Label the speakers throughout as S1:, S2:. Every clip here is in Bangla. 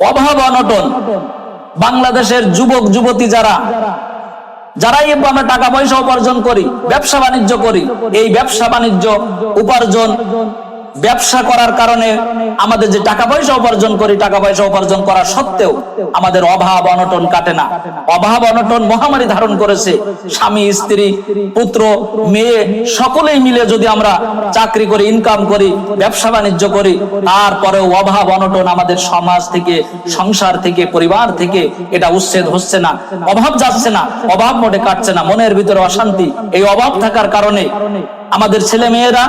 S1: অভাব অনটন। বাংলাদেশের যুবক, যুবতী যারা, যারাই আমরা টাকা পয়সা উপার্জন করি, ব্যবসা বাণিজ্য করি, এই ব্যবসা বাণিজ্য উপার্জন ব্যবসা করার কারণে আমাদের যে টাকা পয়সা উপার্জন করি, টাকা পয়সা উপার্জন করা সত্ত্বেও আমাদের অভাব অনটন কাটে না। অভাব অনটন মহামারী ধারণ করেছে। স্বামী, স্ত্রী, পুত্র, মেয়ে, সকলেই মিলে যদি আমরা চাকরি করি ইনকাম করি, ব্যবসা বাণিজ্য করি, তারপরেও অভাব অনটন আমাদের সমাজ থেকে, সংসার থেকে, পরিবার থেকে এটা উচ্ছেদ হচ্ছে না। অভাব যাচ্ছে না, অভাব মোটে কাটছে না। মনের ভিতরে অশান্তি। এই অভাব থাকার কারণে আমাদের ছেলে মেয়েরা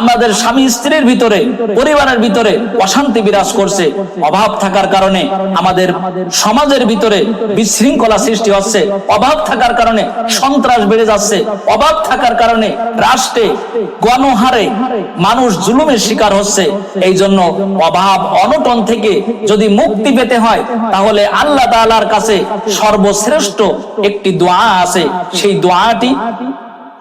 S1: আমাদের স্বামী স্ত্রীর ভিতরে, পরিবারের ভিতরে অশান্তি বিরাজ করছে, অভাব থাকার কারণে আমাদের সমাজের ভিতরে বিশৃঙ্খলা সৃষ্টি হচ্ছে, অভাব থাকার কারণে সন্ত্রাস বেড়ে যাচ্ছে, অভাব থাকার কারণে রাষ্ট্রে গণহারে মানুষ জুলুমের শিকার হচ্ছে। এই জন্য অভাব অনটন থেকে যদি মুক্তি পেতে হয়, তাহলে আল্লাহ তাআলার কাছে সর্বশ্রেষ্ঠ একটি দোয়া আছে। সেই দোয়াটি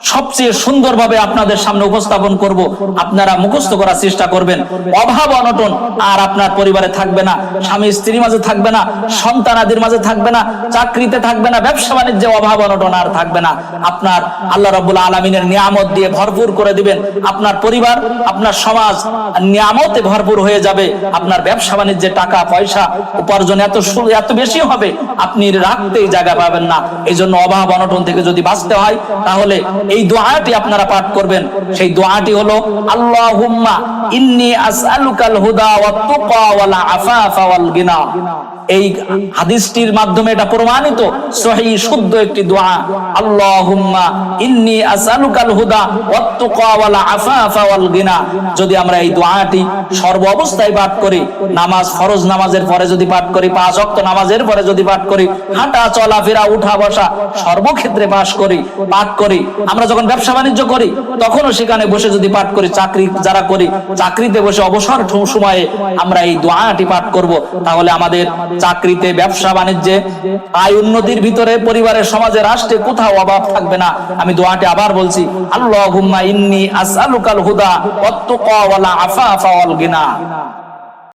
S1: সবচেয়ে সুন্দরভাবে আপনাদের সামনে উপস্থাপন করব। আপনারা মুখস্থ করার চেষ্টা করবেন। অভাব, অনটন আর আপনার পরিবারে থাকবে না। স্বামী স্ত্রীর মাঝে থাকবে না। সন্তানাদির মাঝে থাকবে না। চাকরিতে থাকবে না। ব্যবসা বাণিজ্যে অভাব, অনটন আর থাকবে না। আপনার আল্লাহ রবুল আলমিনের নিয়ামত দিয়ে ভরপুর করে দিবেন। আপনার পরিবার, আপনার সমাজ নিয়ামতে ভরপুর হয়ে যাবে। আপনার ব্যবসা বাণিজ্যে টাকা, পয়সা উপার্জন এত এত বেশি হবে। আপনি রাখতেই জায়গা পাবেন না। এই জন্য অভাব, অনটন থেকে যদি বাঁচতে হয়, তাহলে এই দোয়াটি আপনারা পাঠ করবেন। সেই দোয়াটি হলো, আল্লাহুম্মা ইন্নি আসআলুকাল হুদা ওয়াত ওয়াল আফাফা ওয়াল গিনা। এই হাদিসটির মাধ্যমে এটা প্রমাণিত, সহি, শুদ্ধ একটি দোয়া। আল্লাহুম্মা ইন্নি আসআলুকাল হুদা ওয়াত ওয়াল আফাফা ওয়াল গিনা। যদি আমরা এই দোয়াটি সর্ব অবস্থায় পাঠ করি, নামাজ ফরজ নামাজের পরে যদি পাঠ করি, পাঁচ ওয়াক্ত নামাজের পরে যদি পাঠ করি, হাঁটা, চলাফেরা উঠা বসা সর্বক্ষেত্রে পাঠ করি পাঠ করি আমরা যখন ব্যবসা বাণিজ্য করি, তখনও সেখানে বসে যদি পাঠ করি, চাকরি যারা করি, চাকরিতে বসে অবসর সময়ে আমরা এই দোয়াটি পাঠ করব। তাহলে আমাদের চাকরিতে, ব্যবসা বাণিজ্যে, আয় উন্নতির ভিতরে, পরিবারের সমাজে, রাষ্ট্রে কোথাও অভাব থাকবে না। আমি দোয়াটি আবার বলছি, আল্লাহুম্মা ইন্নি আসআলুকাল হুদা ওয়াত তুকা ওয়াল আফাফা ওয়াল গিনা।